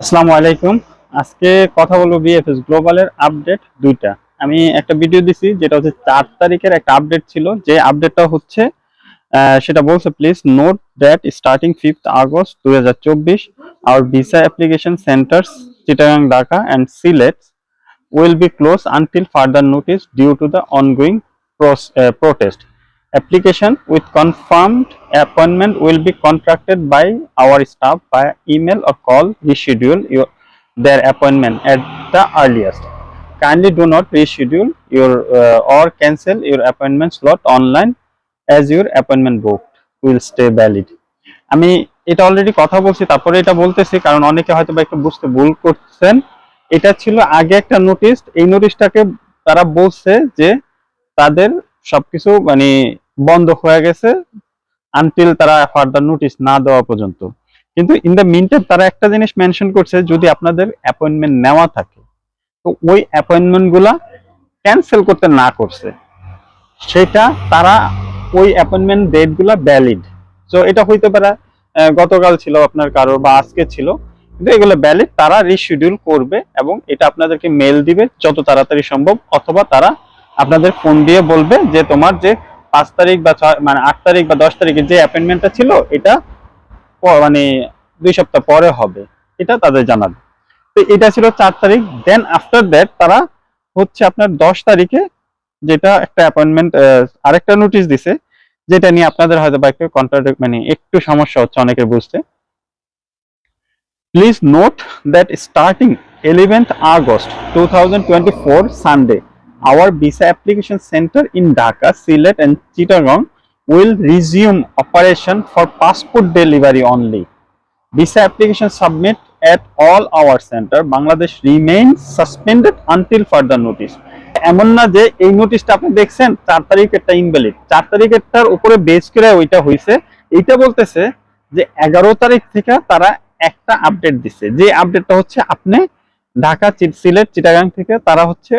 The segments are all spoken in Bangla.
আসসালামু আলাইকুম। আজকে কথা বলব বিএফএস গ্লোবালের আপডেট দুইটা। আমি একটা ভিডিও দিছি যেটা হচ্ছে চার তারিখের একটা আপডেট ছিল। যে আপডেটটা হচ্ছে সেটা বলছে please note that starting fifth August দুই হাজার চব্বিশ our visa application centres Chittagong Dhaka and Sylhet will be close until further notice due to pros- uh, protest. Application with confirmed appointment will be contracted by our staff by email or call reschedule your their appointment at the earliest. Kindly do not reschedule your uh, or cancel your appointment slot online as your appointment booked will stay valid. আমি এটা অলরেডি কথা বলছি তারপরে এটা বলতেছি কারণ অনেকে হয়তো বা একটু বুঝতে ভুল করছেন এটা ছিল আগে একটা নোটিশ এই নোটিশটাকে তারা বলছে যে তাদের সবকিছু মানে বন্ধ হয়ে গেছে আনটিল তারা ফার্দার নোটিশ না দেওয়া পর্যন্ত। কিন্তু ইন দ্য মিনটাইম তারা একটা জিনিস মেনশন করছে, যদি আপনাদের অ্যাপয়েন্টমেন্ট নেওয়া থাকে, তো ওই অ্যাপয়েন্টমেন্টগুলা ক্যান্সেল করতে না করছে। সেটা তারা ওই অ্যাপয়েন্টমেন্ট ডেটগুলা ভ্যালিড তো এটা হইতে পারে গতকাল ছিল আপনার কারও বা আজকে ছিল, কিন্তু এগুলো ভ্যালিড তারা রিশিডিউল করবে এবং এটা আপনাদেরকে মেল দিবে যত তাড়াতাড়ি সম্ভব, অথবা তারা আপনাদের ফোন দিয়ে বলবে যে তোমার যে পাঁচ তারিখ বা ছয় মানে আট তারিখ বা দশ তারিখে যে অ্যাপয়েন্টমেন্টটা ছিল এটা মানে দুই সপ্তাহ পরে হবে। এটা তাদের জানাবে। তো এটা ছিল চার তারিখ। দেন আফটার দ্যাট তারা হচ্ছে আপনার দশ তারিখে যেটা একটা অ্যাপয়েন্টমেন্ট আরেকটা নোটিশ দিছে যেটা নিয়ে আপনাদের হয়তো বা একটু কন্ট্রাক্ট মানে একটু সমস্যা হচ্ছে অনেকের বুঝতে। Please note that starting 11th August 2024 Sunday, our visa application center in Dhaka, Sylhet and Chittagong will resume operation for passport delivery only. Visa application submit at all our center. Bangladesh remains suspended until further notice. এমন না যে এই নোটিশটা আপনি দেখছেন চার তারিখেরটা ইনভ্যালিড চার তারিখেরটার উপরে বেস করে ওইটা হয়েছে এইটা বলতেছে যে এগারো তারিখ থেকে তারা একটা আপডেট দিছে যে আপডেটটা হচ্ছে আপনি ঢাকা সিলেট চিটাগাং থেকে তারা হচ্ছে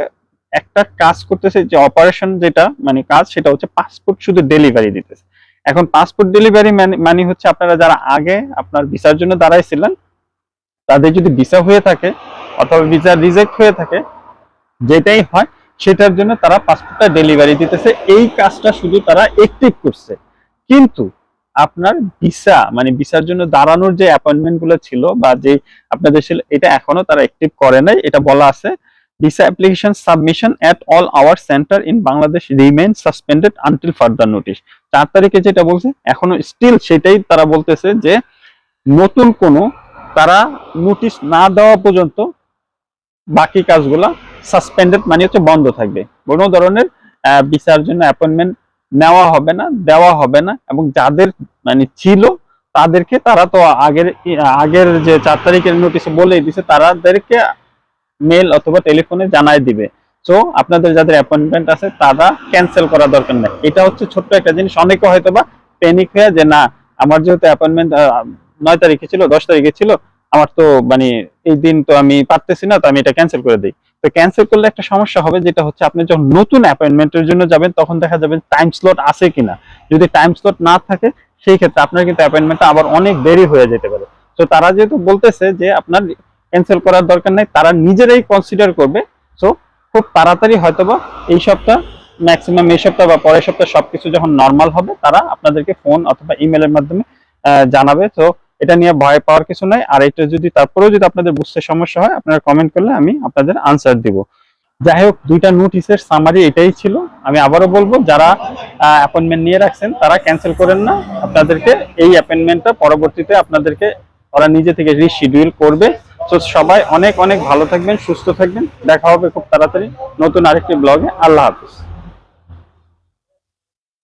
একটা কাজ করতেছে যে অপারেশন যেটা মানে কাজ, সেটা হচ্ছে পাসপোর্ট শুধু ডেলিভারি দিতেছে। এখন পাসপোর্ট ডেলিভারি মানে হচ্ছে আপনারা যারা আগে আপনার ভিসার জন্য দাঁড়াইছিলেন, তাদের যদি ভিসা হয়ে থাকে অথবা ভিসা রিজেক্ট হয়ে থাকে, যেটাই হয়, সেটার জন্য তারা পাসপোর্টটা ডেলিভারি দিতেছে। এই কাজটা শুধু তারা অ্যাক্টিভ করছে। কিন্তু আপনার ভিসা মানে ভিসার জন্য দাঁড়ানোর যে অ্যাপয়েন্টমেন্টগুলো ছিল বা যে আপনাদের ছিল, এটা এখনও তারা অ্যাক্টিভ করে নাই, এটা বলা আছে। Visa application submission at all our centre in Bangladesh remain suspended until further notice চার তারিখে যেটা বলছে, এখনও স্টিল সেটাই তারা বলতেছে যে নতুন কোনো তারা নোটিশ না দেওয়া পর্যন্ত বাকি কাজগুলা সাসপেন্ডেড মানে হচ্ছে বন্ধ থাকবে। কোনো ধরনের বিচার জন্য অ্যাপয়েন্টমেন্ট নেওয়া হবে না, দেওয়া হবে না এবং যাদের মানে ছিল তাদেরকে তারা তো আগের আগের যে চার তারিখের নোটিশ বলেই দিছে তাদেরকে মেল অথবা টেলিফোনে জানাই দিবে। সো আপনাদের যাদের অ্যাপয়েন্টমেন্ট আছে, তারা ক্যান্সেল করা দরকার নেই। এটা হচ্ছে ছোট্ট একটা জিনিস। অনেকে হয়তো বা প্যানিক হয়ে যে, না, আমার যেহেতু অ্যাপয়েন্টমেন্ট নয় তারিখে ছিল, দশ তারিখে ছিল, আমার তো মানে এই দিন তো আমি পারতেছি না, তো আমি এটা ক্যান্সেল করে দিই। তো ক্যান্সেল করলে একটা সমস্যা হবে, যেটা হচ্ছে আপনি যখন নতুন অ্যাপয়েন্টমেন্টের জন্য যাবেন, তখন দেখা যাবে টাইম স্লট আছে কিনা। যদি টাইম স্লট না থাকে, সেই ক্ষেত্রে আপনার কিন্তু অ্যাপয়েন্টমেন্টটা আবার অনেক দেরি হয়ে যেতে পারে। তো তারা যেহেতু বলতেছে যে, আপনার ক্যান্সেল করার দরকার নাই, তারা নিজেরাই কনসিডার করবে। সো খুব তাড়াতাড়ি হয়তোবা এই সপ্তাহ ম্যাক্সিমাম এই সপ্তাহ বা পরের সপ্তাহ সবকিছু যখন নর্মাল হবে, তারা আপনাদেরকে ফোন অথবা ইমেলের মাধ্যমে জানাবে। তো এটা নিয়ে ভয় পাওয়ার কিছু নাই। আর এটা যদি, তারপরেও যদি আপনাদের বুঝতে সমস্যা হয়, আপনারা কমেন্ট করলে আমি আপনাদের আনসার দিব। যাই হোক, দুইটা নোটিশের সামারি এটাই ছিল। আমি আবারও বলব, যারা অ্যাপয়েন্টমেন্ট নিয়ে রাখছেন, তারা ক্যান্সেল করেন না। আপনাদেরকে এই অ্যাপয়েন্টমেন্টটা পরবর্তীতে আপনাদেরকে, ওরা নিজে থেকে রিশিডিউল করবে। তো সবাই অনেক অনেক ভালো থাকবেন, সুস্থ থাকবেন। দেখা হবে খুব তাড়াতাড়ি নতুন আরেকটি ব্লগে। আল্লাহ হাফিজ।